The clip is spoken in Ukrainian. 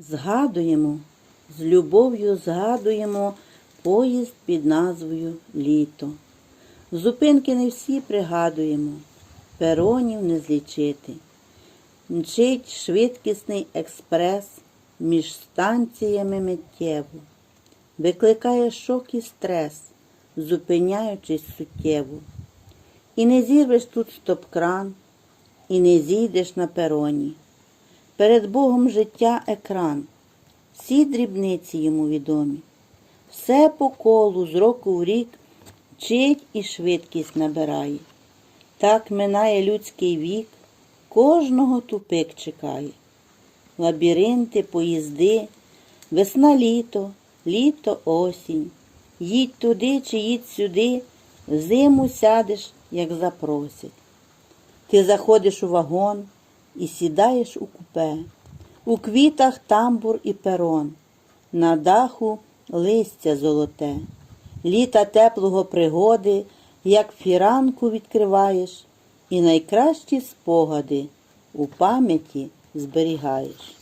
Згадуємо, з любов'ю згадуємо поїзд під назвою Літо. Зупинки не всі пригадуємо, перонів не злічити. Мчить швидкісний експрес між станціями миттєво, викликає шок і стрес, зупиняючись суттєво. І не зірвеш тут стоп-кран, і не зійдеш на пероні. Перед Богом життя екран, всі дрібниці йому відомі. Все по колу з року в рік вчить і швидкість набирає. Так минає людський вік, кожного тупик чекає. Лабіринти, поїзди, весна літо, літо осінь. Їдь туди чи їдь сюди, взиму сядеш, як запросять. Ти заходиш у вагон і сідаєш у купе. У квітах тамбур і перон, на даху листя золоте. Літа теплого пригоди, як фіранку відкриваєш, і найкращі спогади у пам'яті зберігаєш.